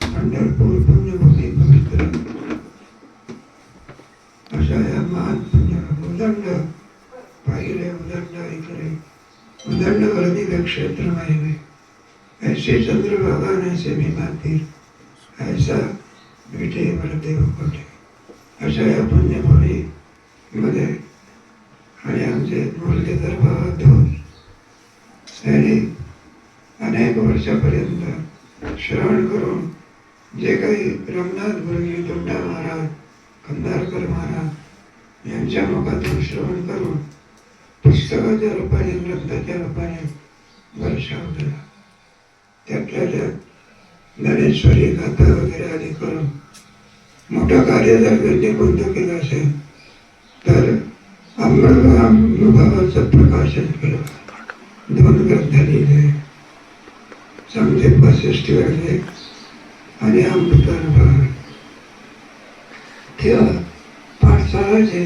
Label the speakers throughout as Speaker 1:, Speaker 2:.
Speaker 1: पंढरपूर पुण्यभूमी पवित्र अशा या महान पुण्य उदंड पाहिले उदंड ऐकले उदंड क्षेत्र माहिले ऐसे ऐसे भीमातीर ऐसा वरदेव कोठे अशा या पुण्यभूमी मध्ये आणि आमचे मुलगे तर भावात त्यांनी अनेक वर्षापर्यंत श्रवण करून जे काही रंगनाथ गुरुजी दुंडा महाराज कंधारकर महाराज यांच्या मुखातून श्रवण करून पुस्तकाच्या रूपाने ग्रंथाच्या रूपाने वर्षाव केला त्यातल्या त्यात ज्ञानेश्वरी गाथा वगैरे आदी करून मोठं कार्य जर त्यांनी बंद केलं असेल तर अमृत अनुभवाचं प्रकाशन केलं. दोन ग्रंथ लिहिले. समजेत वसिष्ठ घडले आणि अमृत अनुभव तेव्हा पाठशाळाचे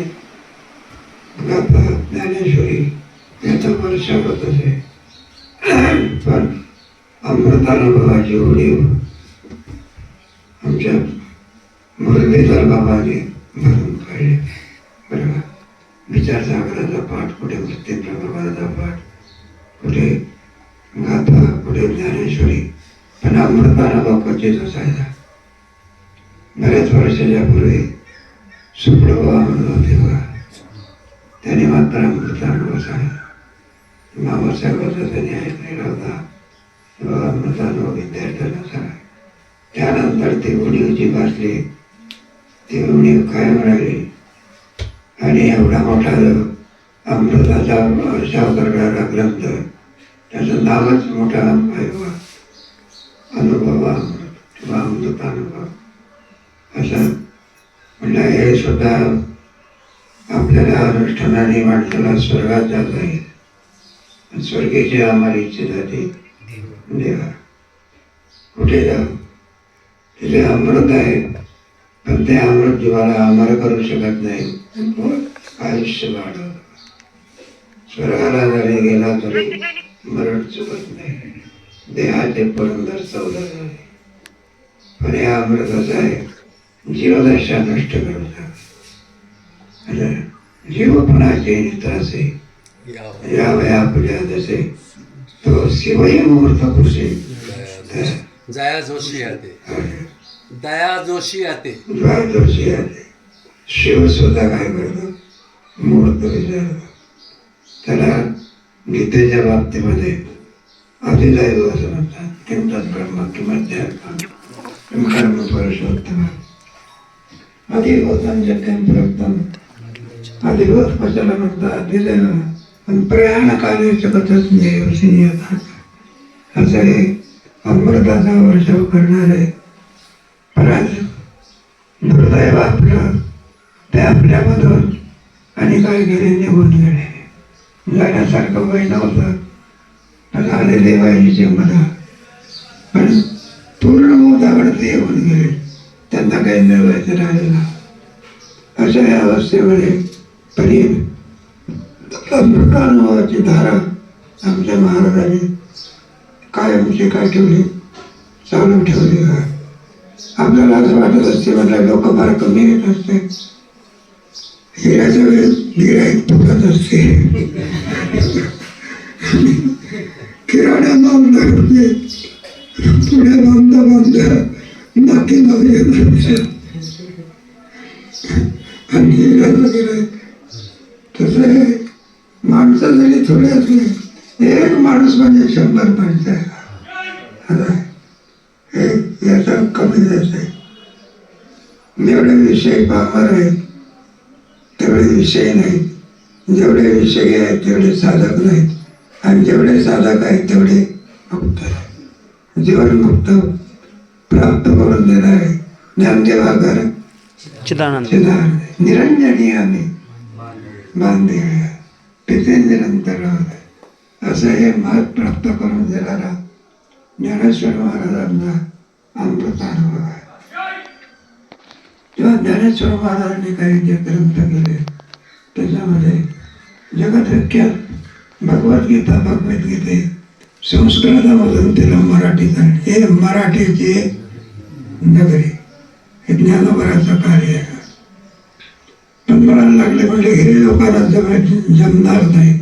Speaker 1: गाथा ज्ञानेश्वरी याचा वर्षा होत असे. पण अमृत अनुभवाची उडीव हो. आमच्या मुरलीधर बाबाने भरून काढली. बरोबर विचारसागराचा पाठ कुठे? वृत्ती प्रभावाचा पाठ. पण अमृतानुभव क्वचित असायचा बऱ्याच वर्षाच्या पूर्वी सुप्रभा म्हणत होते बघा त्याने मात्र अमृतानुभव सांगितला मामासाहेबाचा त्यांनी ऐकलेला होता तेव्हा अमृतानुभव विद्यार्थ्यांना सांगा त्यानंतर ती उणीवची भासली ती उणीव कायम राहिली. आणि एवढा मोठा जो अमृताचा वर्षाव करणारा ग्रंथ त्याचं नावच मोठा आहे. बघा अनुभवा किंवा अमृत अनुभव असं म्हणजे हे सुद्धा आपल्याला अनुष्ठानाने माणसाला स्वर्गात जाता येईल स्वर्गीची आम्हाला इच्छा जाते देवा. कुठे जा? तिथे अमृत आहे. पण ते अमृत जीवाला अमर करू शकत नाही. आयुष्य वाढवत स्वर्गाला जरी गेला तरी मरण चुकत नाही. देहाचे पुरंदर चौदा झाले पण हे असं आहे जीवदशा नष्ट करू आणि जीवपणाचे नित्रासे यावे आपल्या जसे. तो शिवही मुहूर्त खुशी
Speaker 2: जया जोशी. आते. दया जोशी आते.
Speaker 1: ज्वार जोशी आले शिव सुद्धा काय करतो? मुहूर्त विचारतो. त्याला गीतेच्या बाबतीमध्ये अधिदैव असं म्हणतात किंमत ब्रह्म किंमत कर्म पुरुषोत्तम अधिभूतम जगम प्रक्तम अधिभूत पचला म्हणतात अधिदैव पण प्रयाण कार्य जगतच नाही असं असे अमृताचा वर्षाव करणारे परत दुर्दैव आपलं ते आपल्यामधून आणि काय गेले निघून गेले जाण्यासारखं वय होतं आले देवाईची मदत पण पूर्ण मोदाकडे ते येऊन गेले त्यांना काही मिळवायचं राहिलेला अशा या अवस्थेमध्ये तरी अनुभवाची धारा आमच्या महाराजांनी काय कायमची काय ठेवले? चालू ठेवले आपल्याला असं वाटत असते म्हटलं लोक फार कमी येत असते. हिऱ्याच्या वेळेस गिराईक फुटत असते. पामर आहेत तेवढे विषय नाहीत. जेवढे विषय आहेत तेवढे साधक नाहीत. आणि जेवढे साधक आहेत तेवढे मुक्त जीवन मुक्त प्राप्त करून देणारे ज्ञानदेवाकर
Speaker 3: चिदानंद.
Speaker 1: निरंजनी आम्ही. बांधे. तिथे निरंतर असं हे महत् प्राप्त करून देणारा ज्ञानेश्वर महाराजांना अमृत अनुभव आहे. तेव्हा ज्ञानेश्वर महाराजांनी काही जे ग्रंथ केले त्याच्यामध्ये जगतविख्यात भगवद्गीता भगवद्गीते संस्कृतामधून तिला मराठीत. हे मराठीची नगरी हे ज्ञानोबराचं कार्य आहे पण मला लागले म्हणजे हिरे लोकांना जमत जमणार नाही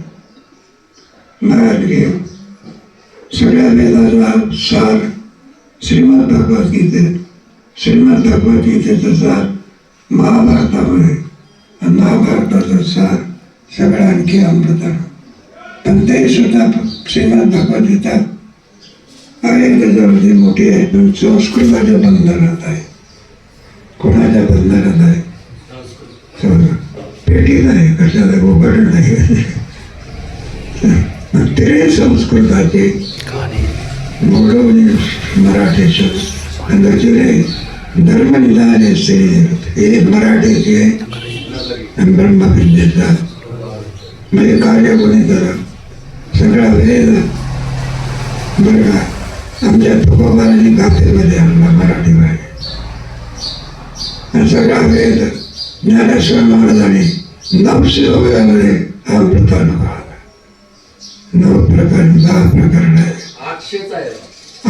Speaker 1: मराठी सगळ्या वेदाचा सार श्रीमद भगवद्गीतेत श्रीमद भगवद्गीतेचा सार महाभारतामध्ये महाभारताचा सार सगळं आणखी अमृता पण ते सुद्धा श्रीमद भगवद्गीता आहे त्याच्यावरती मोठी आहे. पण संस्कृताच्या बंधनात आहे. कोणाच्या बंधनात आहे? पेटी नाही कशाला उघड नाही. ते संस्कृताची मोडवणी मराठीचं. आणि दुसरे धर्मनिधान स्त्री हे मराठीची ब्रह्मविद्येचा. म्हणजे कार्य कोणी करा सगळा वेद बरं का? आमच्या तुकोबारांनी गाथेमध्ये आणला मराठी भाषेत सगळा वेद ज्ञानेश्वर महाराजांनी नवशिवयामध्ये अमृतानं गाला नऊ प्रकार दहा प्रकरण आहे.
Speaker 2: आठशेचा आहे.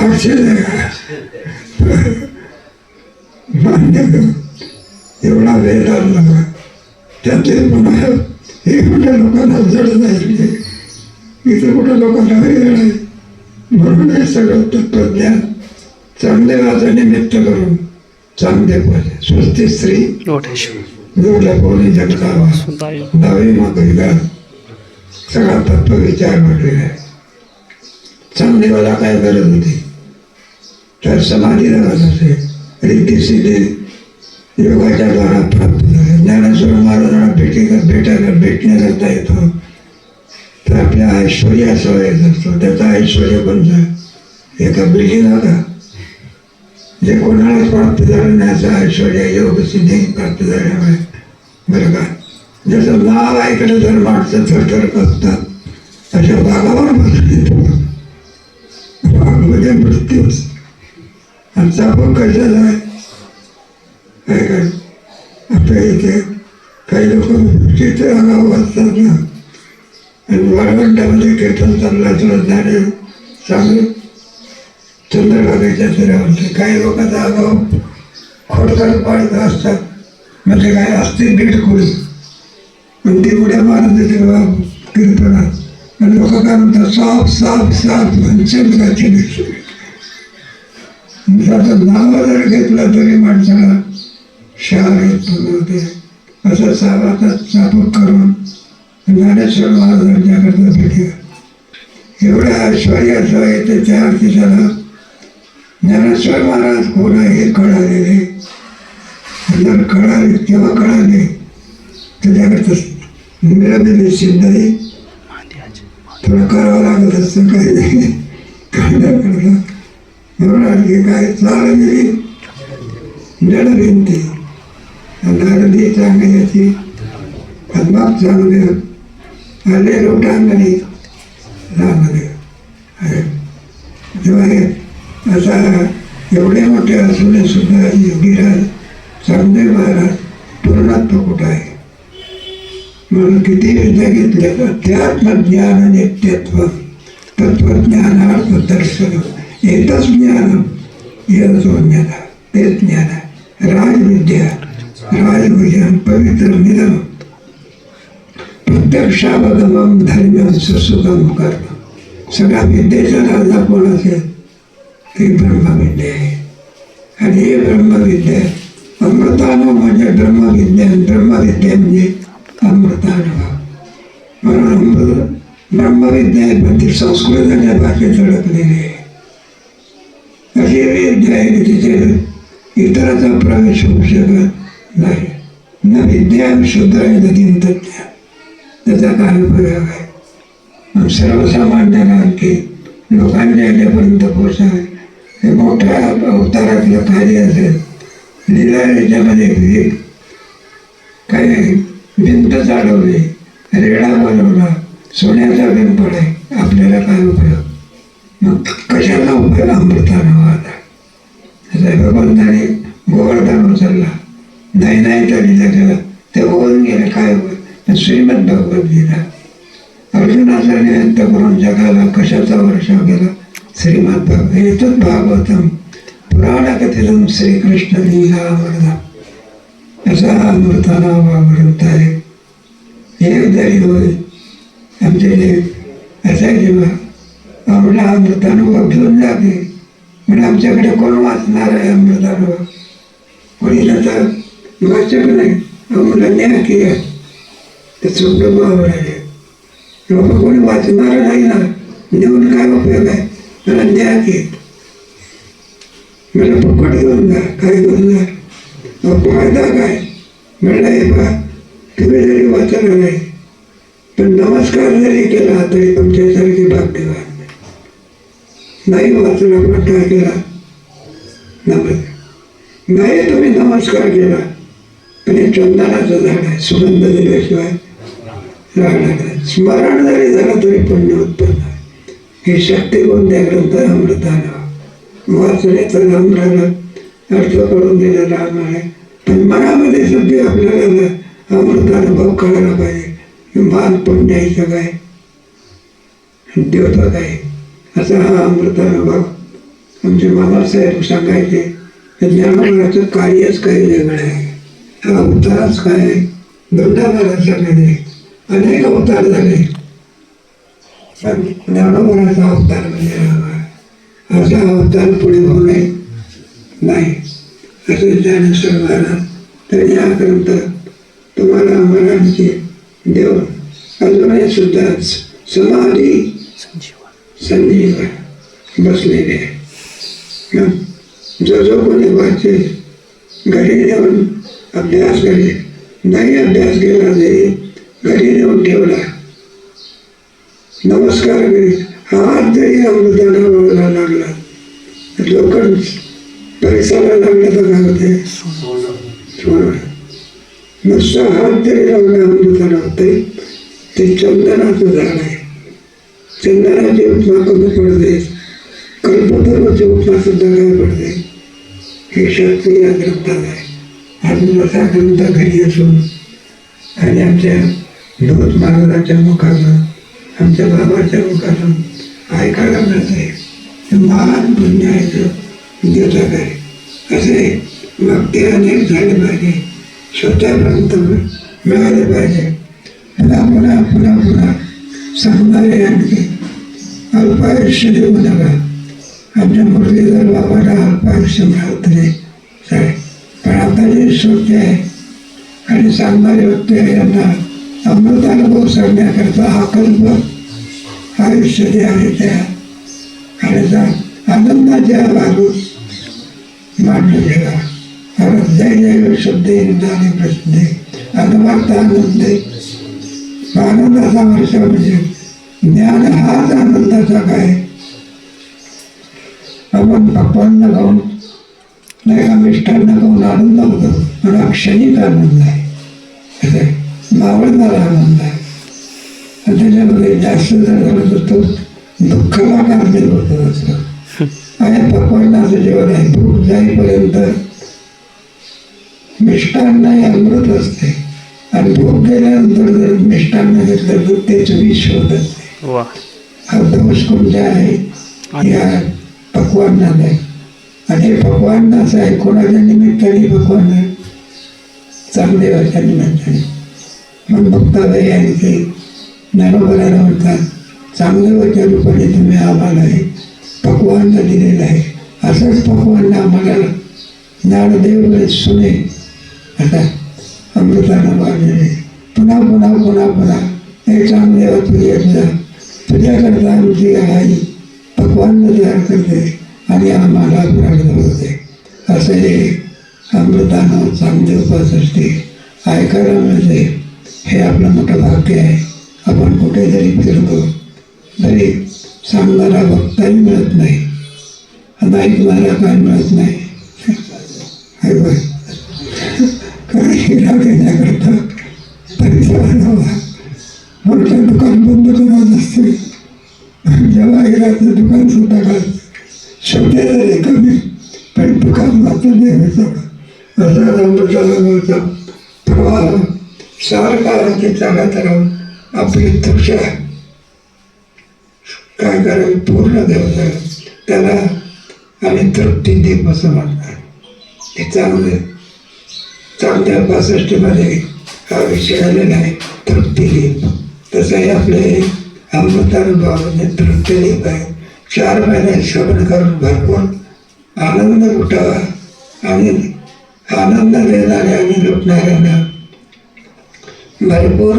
Speaker 1: आठशे मान्य एवढा वेळ लागला. त्यातले म्हणा हे कुठे लोकांना जड नाही इथे कुठे लोकांना वेळ नाही. म्हणून हे सगळं तत्वज्ञान चांगले वाचा निमित्त करून चांगले पाहिजे स्वस्ती स्त्री जोडल्या कोणी जगतावा. दहावी मागविला सगळा तत्व विचार आहे चांगली मला काय गरज होती? तर समाधी लागत असे रीती सिद्धी योगाच्या द्वारा प्राप्त झाले ज्ञानेश्वर महाराजांना भेटी भेटायला भेटण्याकरता येतो तर आपल्या ऐश्वर्यासह येत असतो त्याचा ऐश्वर कोणतं एका बिल्डिंग का जे कोणालाच प्राप्त झालं नाही ऐश्वर्य योग सिद्धी प्राप्त झाल्यामुळे बरं का जसं नाव ऐकलं तर माणसं थरथर करतात अशा भागावर बसले भागमध्ये मृत्यूच आमचा आपण कशाला आहे काय आपल्या इथे काही लोक तिथे आगाव असतात ना. आणि वाळवंटामध्ये कीर्तन चालला तुला जाणे चांगलं चंद्रभागेच्या तीरावरती काही लोकांचा आगाव खोडकर पाळत असतात. म्हणजे काय? असते बीट खोडी पण ती उड्या मारत येते बा कीर्तनात. आणि लोक काय म्हणतात? साफ साफ साफ पंचमगाची त्याचं नाव जर घेतलं तरी माणसाला शार येत नव्हते असं सावाचा चापक करून ज्ञानेश्वर महाराजांच्याकडे भेटलं. एवढ्या ऐश्वर्याचं येते त्या अर्थी त्याला ज्ञानेश्वर महाराज कोण आहे हे कळालेले. जर कळाले केव्हा कळाले. त्याच्याकडे मिळवलेली सिद्धाई थोडं करावं लागत असतं काही नाही. करण्याकरता म्हणून काय चाल गेली जड भिंती अर्धी चांगली. याची पद्माप चांगले आले रोटांगणी चांगले तेव्हा हे एवढे मोठे असून सुद्धा योगीराज चांगले महाराज पूर्णत्व कुठं आहे? म्हणून किती विद्या घेतल्या अध्यात्मज्ञान नित्यत्व. तत्वज्ञानार्थ दर्शन एकच ज्ञान येतो ज्ञान ते ज्ञान राजविद्या राजभूषण पवित्र निरम प्रत्यक्षावगमम धर्म सुसुगम करणं सगळ्या विद्येचा राजा कोण असेल ती ब्रह्मविद्या आहे आणि हे ब्रह्मविद्या, अमृतानं म्हणजे ब्रह्मविद्या ब्रह्मविद्या म्हणजे अमृतानुभव म्हणून अमृत ब्रह्मविद्या ती संस्कृताच्या भाषेत अडकलेली. आहे अशी तिथे इतराचा प्रवेश होऊ शकत नाही. न विद्या शुद्ध नदीन तज्ञ त्याचा काय उपयोग आहे? मग सर्वसामान्याला आणखी लोकांच्या याच्यापर्यंत पोचावे. हे मोठ्या अवतारातलं कार्य असेल. लिला याच्यामध्ये काही भिंत चालवली रेडा बनवला सोन्याचा पिंपळ आहे. आपल्याला काय उपयोग? मग कशाला उपयोग अमृतानावर तुझ्या भगवंताने गोवर्धन उचलला नाही नाही तरी त्याचं ते होऊन गेले काय होईल श्रीमद भगवद्गीता अर्जुनाचा निमित्त करून जगाला कशाचा वर्षाव केला श्रीमद भाग एतच भागवतम. पुराण कथितम श्रीकृष्ण लीला अमृता. असा अमृताला अमृताना आहे. एक जरी होय आमचे जे असायचे बा आम्हाला अमृतानुभव घेऊन जाते म्हणजे आमच्याकडे कोण वाचणार आहे अमृतानुभव कोणी त्याचा वाचक नाही. आम्हाला न्याय केला ते सुप्रभाव आहे. बाबा कोणी वाचणार नाही ना? नेऊन काय उपयोग आहे? मला न्याय की मला फुकट घेऊन जा. काय घेऊन जा? फायदा काय? म्हणलं हे बा तुम्ही जरी वाचलं नाही पण नमस्कार जरी केला तरी तुमच्यासारखी भाग्यवान नाही वाचला पण काय केला. नमस्कार. नाही तुम्ही नमस्कार केला. पण हे चंदनाचं झाड आहे सुगंध दिल्याशिवाय राहणार नाही स्मरण जरी झालं तरी पुण्य उत्पन्न आहे. ही शक्ती कोणत्या ग्रंथ अमृतानं वाचले तर अमराला अर्थ करून दिलेला आहे. पण मनामध्ये सध्या आपल्याला अमृतानुभव कळायला पाहिजे मान पुण्याचं काय देवता काय? असा हा अमृतानुभव आमचे बाबासाहेब सांगायचे ज्ञानोबाचं कार्यच काही वेगळं आहे. हा अवतारच काय आहे? दोंडामाराचा नाही अनेक अवतार झाले. पण अवतार म्हणजे हा. असा अवतार पुढे होऊ नये नाही. असे ज्ञानेश्वर महाराज तर या ग्रंथात तुम्हाला आम्हाला आमचे देव अजूनही सुद्धा समाधी संजीव बसलेले जो जो कोणी वाचे घरी नेऊन अभ्यास करे नाही अभ्यास केला नाही घरी नेऊन ठेवला नमस्कार करीत हात जरी अमृताना व्हायला लागला लोक परीक्षाला लागला तर काय होते नुसता हात जरी लावला अमृताना होते ते चंदनाचं झाड आहे चंदनाची उपमा कमी पडते. कल्पतरूची उपमा सुद्धा काय पडते. हे शक्ती या ग्रंथात आहे. अजून असा ग्रंथ घरी असून आणि आमच्या धोत महाराजांच्या मुखातून आमच्या बाबाच्या मुखातून ऐकायला मिळते महान पुण्याचं द्योतक आहे असे भक्ती अनेक झाले पाहिजे. स्वतःपर्यंत मिळाले पाहिजे. पुन्हा पुन्हा पुन्हा पुन्हा सांगणारे आणखी अल्पायुष्य देऊ नका आमच्या मुरलीधर बाबाला अल्पायुष्य मिळालं तरी चालेल पण आता जे श्रोते आहे आणि सांगणारे व्यक्ती आहे यांना अमृतानुभव सांगण्याकरता हा कल्प आयुष्य जे आहे त्या आणि त्या आनंदाच्या बाजू मांडलं गेला कारण जय जय शब्दे निदाने प्रसिद्धे अनवार्थ आनंदे आनंदाचा वर्ष म्हणजे ज्ञान हाच आनंदाचा काय? आपण पप्पांना खाऊन नाही का मिष्टांना खाऊन आनंद होतो. पण हा क्षणिक आनंद आहे. मावळणारा आनंद आहे. आणि त्याच्यामध्ये जास्त जर तो दुःखाला कारणीभूत असतो आणि पक्वान्नाचं जेवण आहे भूक जाईपर्यंत मिष्टान्न हे अमृत असते. आणि भूक गेल्यानंतर जर मिष्टांना घेतलं तर तेच विष होत. असते
Speaker 3: वा.
Speaker 1: हा दोष आहे या पक्वान्नात आहे आणि हे पक्वान्नाचं आहे कोणाच्या निमित्ताने पक्वान आहे चांगदेवाच्या निमित्ताने मग बघता आणखी ज्ञानोबराला म्हणतात चांगदेवाच्या रूपाने तुम्ही आम्हाला हे पक्वान्न दिलेलं आहे. असंच पक्वान्न आम्हाला ज्ञानदेव सुने. आता अमृतानं वाढलेले पुन्हा पुन्हा पुन्हा पुन्हा. हे चांगदेवा तुझ्या तुझ्या तुझ्याकरता आमची आई भगवान तयार करते आणि आम्हाला प्राप्त होते. असं हे अमृतानं चांगले उपासृष्टी ऐकायला मिळते हे आपलं मोठं भाग्य आहे. आपण कुठे जरी फिरतो. तरी सांगणारा वक्ताही मिळत नाही. ऐकणारा काय मिळत नाही. हे कारण हिरा घेण्याकरता पैसा हवा मोठं दुकान बंद करायचं असते जेव्हा दुकान सुद्धा घाल शेवटी जरी कमी पण दुकान मात्र नेहमीचं असा अमृताला प्रवाह सारखा अगदी चालत राहून आपली तुक्षा काय करावे पूर्ण देवता. त्याला आणि तृप्ती देत असं म्हणतात ते चांगलं चांगल्या पासष्टीमध्ये हा विषय आलेला आहे तृप्तीदीप तसंही आपले अमृतानुभवामध्ये तृप्तीदीप आहे चार महिने श्रवण करून भरपूर आनंद लुटावा आणि आनंद देणाऱ्या आणि लुटणाऱ्यांना भरपूर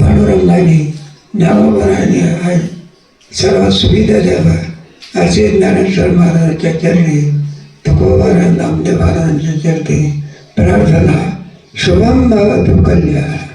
Speaker 1: पांडुरंगाने ज्ञानोबराने आहे सर्व सुविधा द्यावा असे ज्ञानेश्वर महाराजांच्या चरणी तुकोबारा नामदेव महाराजांच्या चरणी प्रार्थना शुभम भवतु कल्याण.